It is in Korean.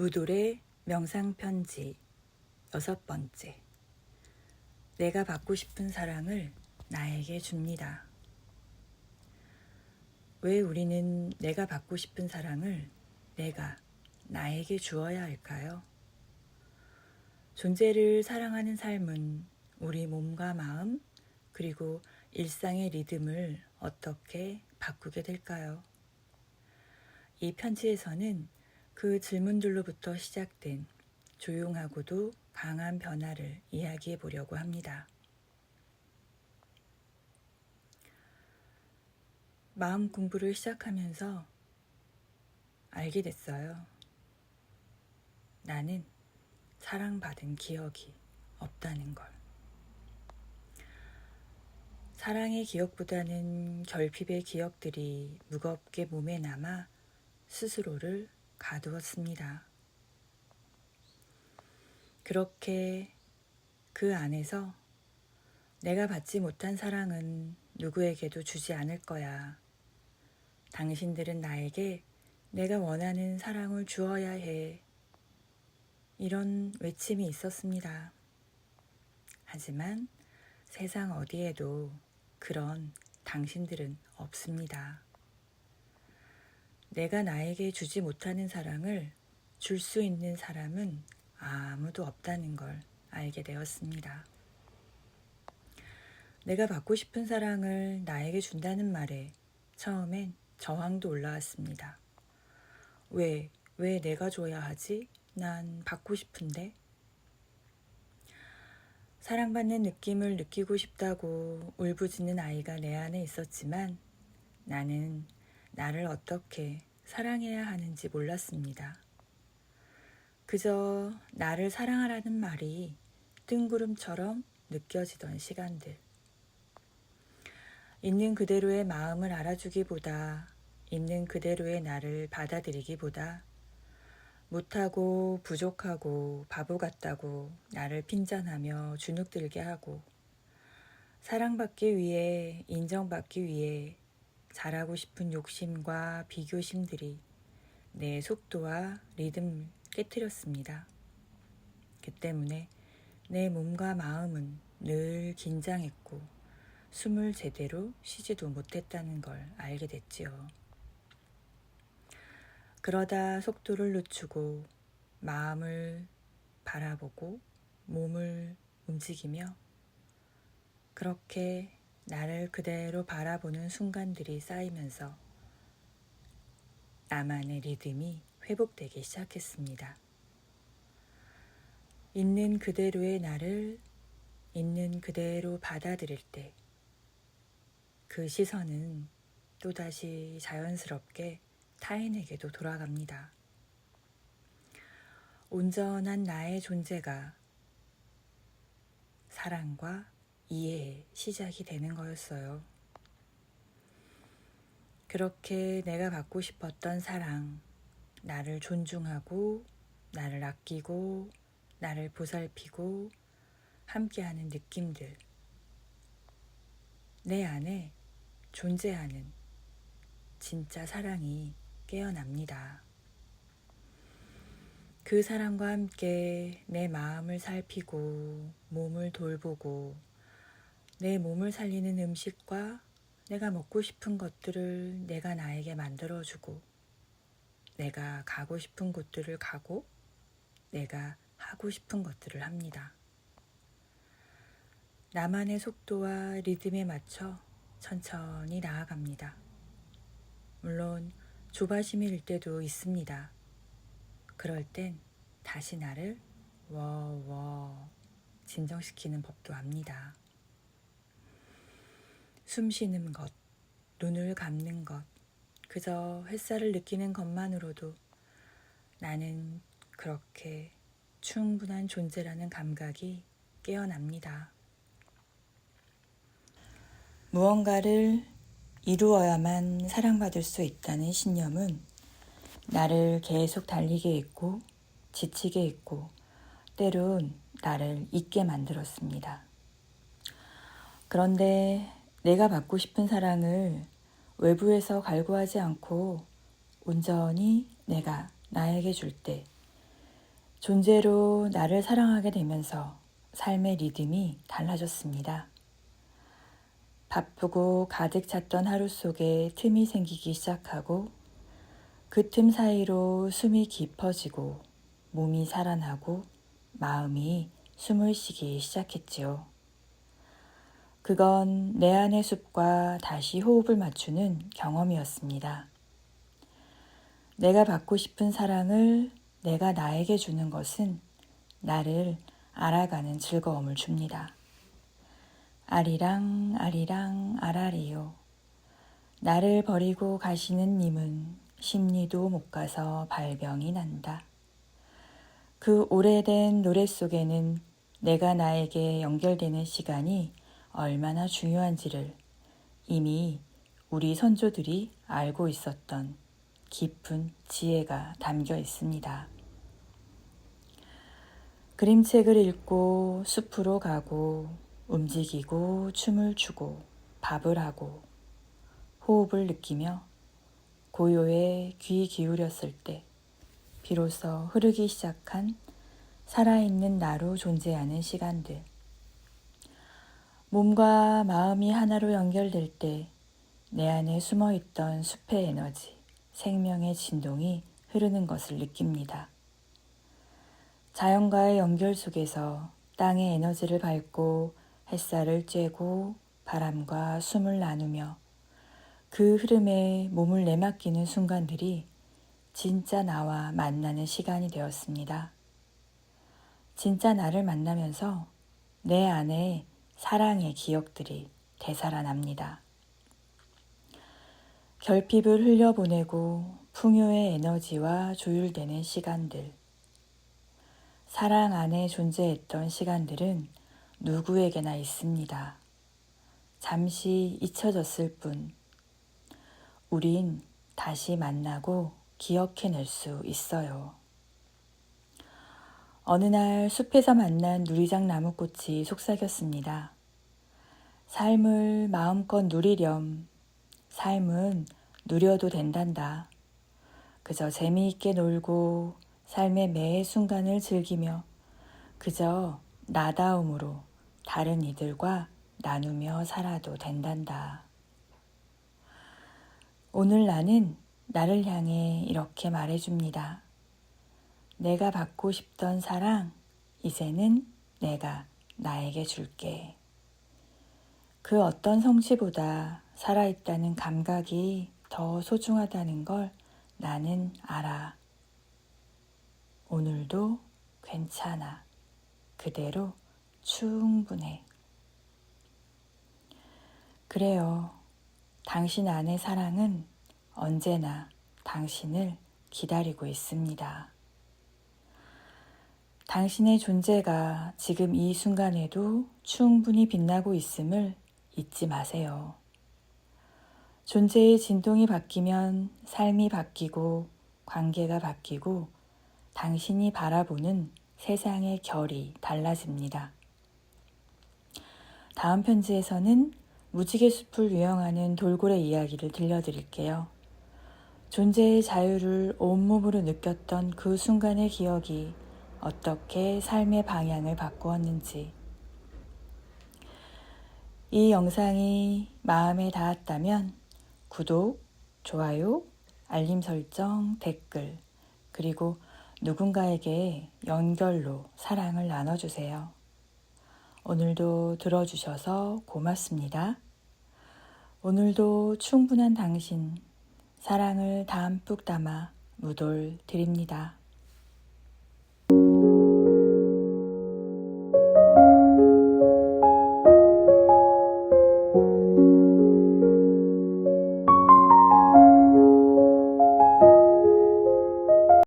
무돌의 명상편지 여섯 번째. 내가 받고 싶은 사랑을 나에게 줍니다. 왜 우리는 내가 받고 싶은 사랑을 내가 나에게 주어야 할까요? 존재를 사랑하는 삶은 우리 몸과 마음, 그리고 일상의 리듬을 어떻게 바꾸게 될까요? 이 편지에서는 그 질문들로부터 시작된 조용하고도 강한 변화를 이야기해 보려고 합니다. 마음 공부를 시작하면서 알게 됐어요. 나는 사랑받은 기억이 없다는 걸. 사랑의 기억보다는 결핍의 기억들이 무겁게 몸에 남아 스스로를 가두었습니다. 그렇게 그 안에서 내가 받지 못한 사랑은 누구에게도 주지 않을 거야. 당신들은 나에게 내가 원하는 사랑을 주어야 해. 이런 외침이 있었습니다. 하지만 세상 어디에도 그런 당신들은 없습니다. 내가 나에게 주지 못하는 사랑을 줄 수 있는 사람은 아무도 없다는 걸 알게 되었습니다. 내가 받고 싶은 사랑을 나에게 준다는 말에 처음엔 저항도 올라왔습니다. 왜, 왜 내가 줘야 하지? 난 받고 싶은데. 사랑받는 느낌을 느끼고 싶다고 울부짖는 아이가 내 안에 있었지만 나는 나를 어떻게 사랑해야 하는지 몰랐습니다. 그저 나를 사랑하라는 말이 뜬구름처럼 느껴지던 시간들. 있는 그대로의 마음을 알아주기보다 있는 그대로의 나를 받아들이기보다 못하고 부족하고 바보 같다고 나를 핀잔하며 주눅들게 하고 사랑받기 위해 인정받기 위해 잘하고 싶은 욕심과 비교심들이 내 속도와 리듬을 깨뜨렸습니다. 그 때문에 내 몸과 마음은 늘 긴장했고 숨을 제대로 쉬지도 못했다는 걸 알게 됐지요. 그러다 속도를 늦추고 마음을 바라보고 몸을 움직이며 그렇게 나를 그대로 바라보는 순간들이 쌓이면서 나만의 리듬이 회복되기 시작했습니다. 있는 그대로의 나를 있는 그대로 받아들일 때 그 시선은 또다시 자연스럽게 타인에게도 돌아갑니다. 온전한 나의 존재가 사랑과 이해의 시작이 되는 거였어요. 그렇게 내가 받고 싶었던 사랑, 나를 존중하고, 나를 아끼고, 나를 보살피고, 함께하는 느낌들. 내 안에 존재하는 진짜 사랑이 깨어납니다. 그 사랑과 함께 내 마음을 살피고, 몸을 돌보고, 내 몸을 살리는 음식과 내가 먹고 싶은 것들을 내가 나에게 만들어주고, 내가 가고 싶은 곳들을 가고, 내가 하고 싶은 것들을 합니다. 나만의 속도와 리듬에 맞춰 천천히 나아갑니다. 물론 조바심일 때도 있습니다. 그럴 땐 다시 나를 워워 진정시키는 법도 압니다. 숨 쉬는 것, 눈을 감는 것, 그저 햇살을 느끼는 것만으로도 나는 그렇게 충분한 존재라는 감각이 깨어납니다. 무언가를 이루어야만 사랑받을 수 있다는 신념은 나를 계속 달리게 했고 지치게 했고 때론 나를 잊게 만들었습니다. 그런데 내가 받고 싶은 사랑을 외부에서 갈구하지 않고 온전히 내가 나에게 줄 때 존재로 나를 사랑하게 되면서 삶의 리듬이 달라졌습니다. 바쁘고 가득 찼던 하루 속에 틈이 생기기 시작하고 그 틈 사이로 숨이 깊어지고 몸이 살아나고 마음이 숨을 쉬기 시작했지요. 그건 내 안의 숲과 다시 호흡을 맞추는 경험이었습니다. 내가 받고 싶은 사랑을 내가 나에게 주는 것은 나를 알아가는 즐거움을 줍니다. 아리랑 아리랑 아라리요. 나를 버리고 가시는 님은 심리도 못 가서 발병이 난다. 그 오래된 노래 속에는 내가 나에게 연결되는 시간이 얼마나 중요한지를 이미 우리 선조들이 알고 있었던 깊은 지혜가 담겨 있습니다. 그림책을 읽고 숲으로 가고 움직이고 춤을 추고 밥을 하고 호흡을 느끼며 고요에 귀 기울였을 때 비로소 흐르기 시작한 살아있는 나로 존재하는 시간들. 몸과 마음이 하나로 연결될 때 내 안에 숨어 있던 숲의 에너지, 생명의 진동이 흐르는 것을 느낍니다. 자연과의 연결 속에서 땅의 에너지를 밟고 햇살을 쬐고 바람과 숨을 나누며 그 흐름에 몸을 내맡기는 순간들이 진짜 나와 만나는 시간이 되었습니다. 진짜 나를 만나면서 내 안에 사랑의 기억들이 되살아납니다. 결핍을 흘려보내고 풍요의 에너지와 조율되는 시간들. 사랑 안에 존재했던 시간들은 누구에게나 있습니다. 잠시 잊혀졌을 뿐. 우린 다시 만나고 기억해낼 수 있어요. 어느 날 숲에서 만난 누리장 나무꽃이 속삭였습니다. 삶을 마음껏 누리렴. 삶은 누려도 된단다. 그저 재미있게 놀고 삶의 매 순간을 즐기며 그저 나다움으로 다른 이들과 나누며 살아도 된단다. 오늘 나는 나를 향해 이렇게 말해줍니다. 내가 받고 싶던 사랑, 이제는 내가 나에게 줄게. 그 어떤 성취보다 살아있다는 감각이 더 소중하다는 걸 나는 알아. 오늘도 괜찮아. 그대로 충분해. 그래요. 당신 안의 사랑은 언제나 당신을 기다리고 있습니다. 당신의 존재가 지금 이 순간에도 충분히 빛나고 있음을 잊지 마세요. 존재의 진동이 바뀌면 삶이 바뀌고 관계가 바뀌고 당신이 바라보는 세상의 결이 달라집니다. 다음 편지에서는 무지개 숲을 유영하는 돌고래 이야기를 들려드릴게요. 존재의 자유를 온몸으로 느꼈던 그 순간의 기억이 어떻게 삶의 방향을 바꾸었는지. 이 영상이 마음에 닿았다면 구독, 좋아요, 알림 설정, 댓글, 그리고 누군가에게 연결로 사랑을 나눠주세요. 오늘도 들어주셔서 고맙습니다. 오늘도 충분한 당신, 사랑을 담뿍 담아 무돌 드립니다.